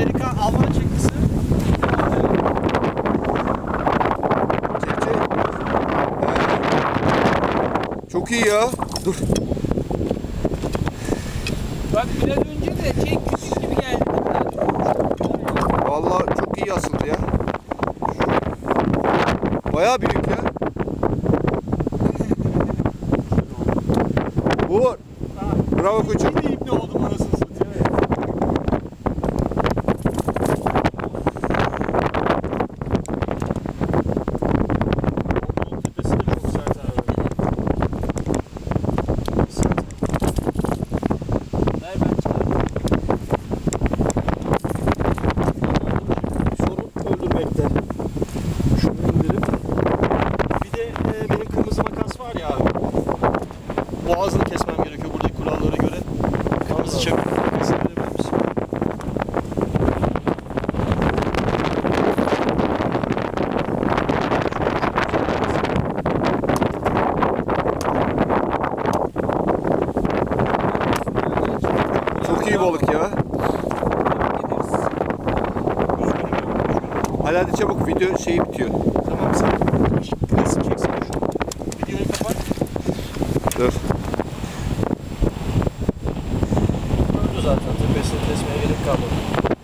Amerika Alman çekisi. Çok iyi ya. Dur. Bak biraz önce de şey küçük gibi geldi. Vallahi çok iyi asıldı ya. Bayağı büyük ya. Vur. Bravo koçum. Ne oldu? Boğazını kesmem gerekiyor buradaki kurallara göre. Kırmızı? Çok iyi balık ya. Hadi çabuk video şeyi bitiyor. Tamam sen çeksene şu. Videoyu kapat. Dur. zaten. Tepesini kesmeye gerek kalmadı.